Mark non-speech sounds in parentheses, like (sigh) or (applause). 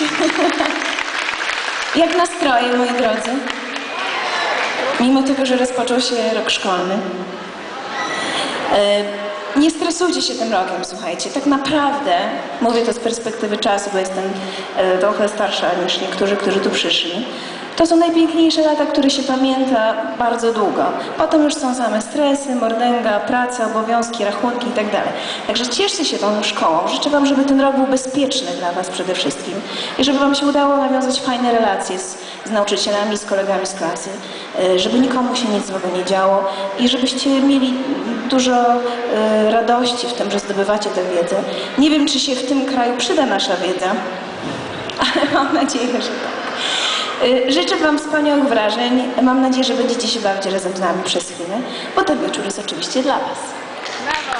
(laughs) Jak nastroje, moi drodzy? Mimo tego, że rozpoczął się rok szkolny. E, Nie stresujcie się tym rokiem, słuchajcie. Tak naprawdę, mówię to z perspektywy czasu, bo jestem e, trochę starsza niż niektórzy, którzy tu przyszli. To są najpiękniejsze lata, które się pamięta bardzo długo. Potem już są same stresy, mordęga, praca, obowiązki, rachunki itd. Także cieszcie się tą szkołą. Życzę Wam, żeby ten rok był bezpieczny dla Was przede wszystkim i żeby Wam się udało nawiązać fajne relacje z, z nauczycielami, z kolegami z klasy, e, żeby nikomu się nic złego nie działo i żebyście mieli dużo e, radości w tym, że zdobywacie tę wiedzę. Nie wiem, czy się w tym kraju przyda nasza wiedza, (laughs) ale mam nadzieję, że tak. Y, Życzę Wam wspaniałych wrażeń. Mam nadzieję, że będziecie się bawić razem z nami przez chwilę, bo ten wieczór jest oczywiście dla Was. Brawo!